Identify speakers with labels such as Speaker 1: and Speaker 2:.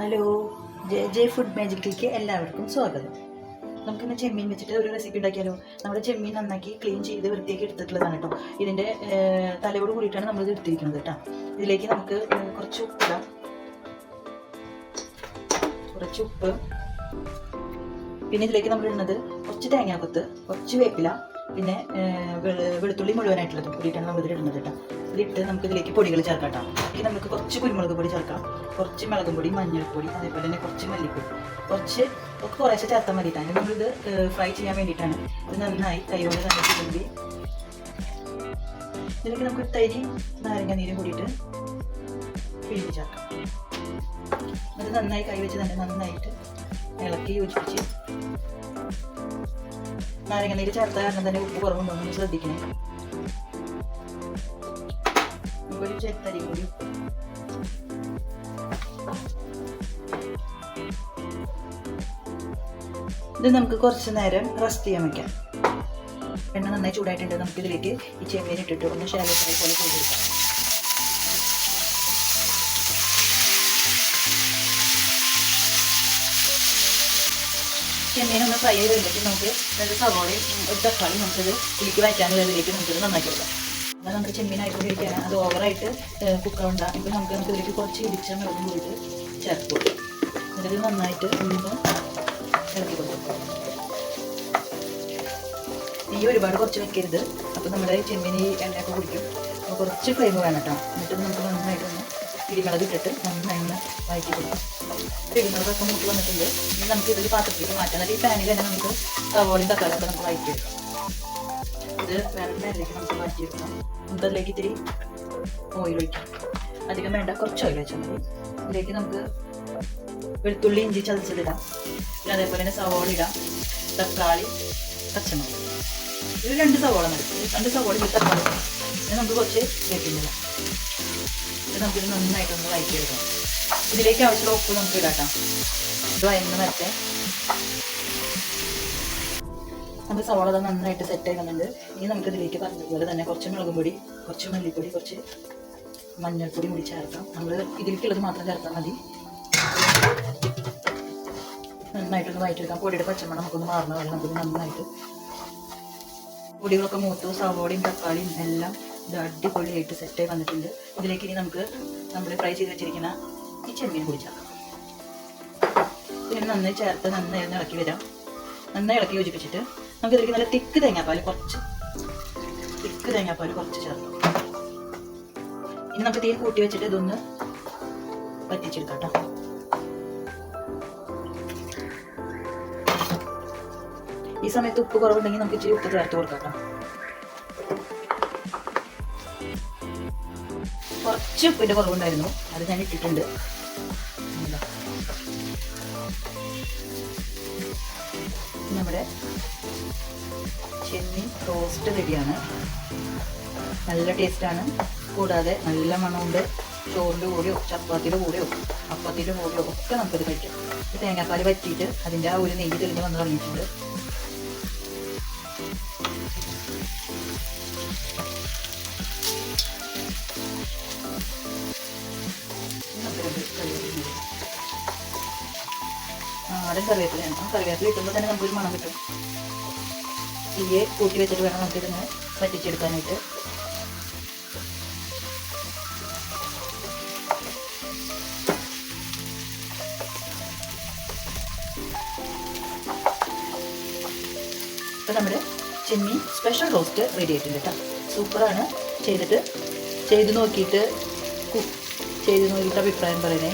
Speaker 1: Hello. J J food മാജിക്കിലേക്ക് എല്ലാവർക്കും സ്വാഗതം. നമുക്കിന്ന് ചെമ്മീൻ വെച്ചിട്ട് ഒരു റെസിപ്പി ഉണ്ടാക്കിയാലോ? നമ്മുടെ ചെമ്മീൻ നന്നാക്കി ക്ലീൻ ചെയ്ത് വൃത്തിയാക്കി എടുത്തിട്ടുള്ളതാണ് കേട്ടോ. ഇതിന്റെ തലയോട് കൂടിയിട്ടാണ് നമ്മൾ ഇത് എടുത്തിരിക്കുന്നത് കേട്ടോ. ഇതിലേക്ക് നമുക്ക് കുറച്ച് ഉപ്പ് കുറച്ച് ഉപ്പ്. പിന്നെ ഇതിലേക്ക് നമ്മൾ ഇടുന്നത് കുറച്ച് തേങ്ങാക്കൊത്ത് കുറച്ച് വേപ്പില പിന്നെ വെളുത്തുള്ളി മുഴുവനായിട്ടുള്ളത് കൂടിയിട്ടാണ് നമ്മൾ ഇതിൽ ഇടുന്നത് കേട്ടോ. ഇതിട്ട് നമുക്ക് ഇതിലേക്ക് പൊടികൾ ചേർക്കാം കേട്ടോ ഇതിൽ നമുക്ക് കുറച്ച് കുരുമുളക് പൊടി ചേർക്കാം. കുറച്ച് മുളകും പൊടി മഞ്ഞൾപ്പൊടി അതേപോലെ തന്നെ കുറച്ച് മല്ലിപ്പൊടി. കുറച്ച് ഒക്കെ കുറേശ്ശെ ചേർത്താൽ മതി കേട്ടോ. നമ്മളിത് ഫ്രൈ ചെയ്യാൻ വേണ്ടിയിട്ടാണ്. ഇത് നന്നായി തന്നെ തിരുമ്പി ഇതിലേക്ക് നമുക്ക് തരി നാരങ്ങ നീരും കൂടിയിട്ട് പിഴിഞ്ഞ് ചേർക്കാം. അത് നന്നായി കൈ വെച്ച് തന്നെ നന്നായിട്ട് ഇളക്കി യോജിപ്പിച്ച് നാരങ്ങ നീര് ചേർത്ത കാരണം തന്നെ ഉപ്പ് കുറവുണ്ടോ എന്ന് ശ്രദ്ധിക്കണേ. ഒരു ചെത്തരി കൂടി. ഇത് നമുക്ക് കുറച്ച് നേരം റെസ്റ്റ് ചെയ്യാൻ വയ്ക്കാം എണ്ണ നന്നായി ചൂടായിട്ടുണ്ട്. നമുക്ക് ഇതിലേക്ക് ഈ ചെമ്മീൻ ഇട്ടിട്ട് ഒന്ന് ഷാലോ പോലെ ചെയ്തെടുക്കാം ചെമ്മീൻ ഒന്ന് ഫ്രൈ ചെയ്ത് നമുക്ക് രണ്ട് സവോളയും ഒരു തക്കാളി നമുക്കത് ഇതിലേക്ക് വയ്ക്കാനുള്ളതിലേക്ക് നമുക്കിത് നന്നാക്കി കൊടുക്കാം. എന്നാൽ നമുക്ക് ചെമ്മീനായിട്ട് ഉപയോഗിക്കാൻ അത് ഓവറായിട്ട് കുക്കാവണ്ട ഇപ്പം നമുക്ക് നമുക്ക് ഇതിലേക്ക് കുറച്ച് ഇടിച്ച മുളകും കൂടി ചേർത്ത് കൊടുക്കാം. എന്നിട്ട് നന്നായിട്ട് ഒന്ന് ഇളക്കി കൊടുക്കാം. ഈ ഒരുപാട് കുറച്ച് വെക്കരുത്. അപ്പോൾ നമ്മുടെ ചെമ്മീൻ ഈ എണ്ണയൊക്കെ കുടിക്കും. അപ്പോൾ കുറച്ച് ഫ്ലെയിം വേണം കേട്ടോ. എന്നിട്ട് നമുക്ക് നന്നായിട്ടൊന്ന് ഇടിമുളക് ഇട്ടിട്ട് നന്നായി ഒന്ന് വഴറ്റി കൊടുക്കാം. ഇടിമുളകൊക്കെ മുട്ട് വന്നിട്ടുണ്ട്. ഇനി നമുക്ക് ഇതിൽ പാത്രത്തിലേക്ക് മാറ്റാം. ഈ പാനിൽ തന്നെ നമുക്ക് സവോളയും തക്കാളിയൊക്കെ നമുക്ക് എടുക്കാം. ഇത് വേറെ പാനിലേക്ക് നമുക്ക് മാറ്റി വെക്കാം. നമുക്ക് അതിലേക്ക് ഇത്തിരി ഓയിൽ ഒഴിക്കാം. അധികം വേണ്ട കുറച്ച് ഓയിൽ വെച്ചാൽ മതി. ഇതിലേക്ക് നമുക്ക് വെളുത്തുള്ളി ഇഞ്ചി ചതച്ചതിടാം പിന്നെ അതേപോലെ തന്നെ സവോള ഇടാം. തക്കാളി പച്ചമുളക്. ഇത് രണ്ട് സവോള മതി. രണ്ട് സവോള ഈ തക്കാളി പിന്നെ നമുക്ക് കുറച്ച് വേപ്പില്ല ഇത് നമുക്കിത് നന്നായിട്ടൊന്ന് വഴറ്റിയെടുക്കാം ഇതിലേക്ക് ആവശ്യമുള്ള ഉപ്പ് നമുക്ക് ഇടാം ഇത് വയന്ന് വരട്ടെ. നമ്മുടെ സവാള നന്നായിട്ട് സെറ്റ് ആക്കുന്നുണ്ട് ഇനി നമുക്ക് ഇതിലേക്ക് പറഞ്ഞതുപോലെ തന്നെ കുറച്ച് മുളക് പൊടി കുറച്ച് മല്ലിപ്പൊടി കുറച്ച് മഞ്ഞൾപ്പൊടി കൂടി ചേർക്കാം. നമ്മൾ ഇതിലേക്കുള്ളത് മാത്രം ചേർത്താൽ മതി. നന്നായിട്ടൊന്ന് വയറ്റെടുക്കാം പൊടിയുടെ പച്ചമണം നമുക്കൊന്ന് മാറുന്ന പോലെ നമുക്ക് നന്നായിട്ട് പൊടികളൊക്കെ മൂത്തു സവോളയും തക്കാളിയും എല്ലാം ഇത് അടിപൊളിയായിട്ട് സെറ്റ് ആയി വന്നിട്ടുണ്ട്. ഇതിലേക്ക് ഇനി നമുക്ക് നമ്മൾ ഫ്രൈ ചെയ്ത് വെച്ചിരിക്കുന്ന ഈ ചെമ്മീൻ കൂടി ചേർക്കാം. പിന്നെ നന്നായി ചേർത്ത് നന്നായി ഒന്ന് ഇളക്കി വരാം. നന്നായി ഇളക്കി യോജിപ്പിച്ചിട്ട് നമുക്ക് ഇതിലേക്ക് നല്ല തിക്ക് തേങ്ങാപ്പാൽ കുറച്ച് തിക്ക് തേങ്ങാപ്പാൽ കുറച്ച് ചേർക്കാം. ഇനി നമുക്ക് തീ കൂട്ടി വെച്ചിട്ട് ഇതൊന്ന് പറ്റിച്ചെടുക്കാം കേട്ടോ. ഈ സമയത്ത് ഉപ്പ് കുറവുണ്ടെങ്കിൽ നമുക്ക് ഇച്ചിരി ഉപ്പ് ചേർത്ത് കൊടുക്കാം കുറച്ച് ഉപ്പിന്റെ കുറവുണ്ടായിരുന്നു. അത് ഞാൻ ഇട്ടിട്ടുണ്ട്. നമ്മുടെ ചെമ്മീൻ റോസ്റ്റ് റെഡിയാണ്. നല്ല ടേസ്റ്റാണ്. കൂടാതെ നല്ല മണമുണ്ട്. ചോറിന്റെ കൂടെയോ ചപ്പാത്തിയുടെ കൂടെയോ അപ്പത്തിന്റെ കൂടെയോ ഒക്കെ നമുക്കത് കഴിക്കാം. തേങ്ങാപ്പാൽ പറ്റിയിട്ട് അതിന്റെ ആ ഒരു നെയ്യ് തെളിഞ്ഞ് വന്ന് തുടങ്ങിയിട്ടുണ്ട്. നാടൻ കറിവേപ്പിലയാണ് ആ കറിവേപ്പില ഇട്ടുമ്പോൾ തന്നെ നമുക്കൊരു മണം കിട്ടും. തീയെ കൂട്ടി വെച്ചിട്ട് വേണം നമുക്കിതിനെ പറ്റിച്ചെടുക്കാനായിട്ട് നമ്മുടെ ചെമ്മീൻ സ്പെഷ്യൽ റോസ്റ്റ് റെഡി ആയിട്ടുണ്ട് കേട്ടോ. സൂപ്പറാണ് ചെയ്തിട്ട് ചെയ്ത് നോക്കിയിട്ട് ചെയ്ത് നോക്കിയിട്ട് അഭിപ്രായം പറയണേ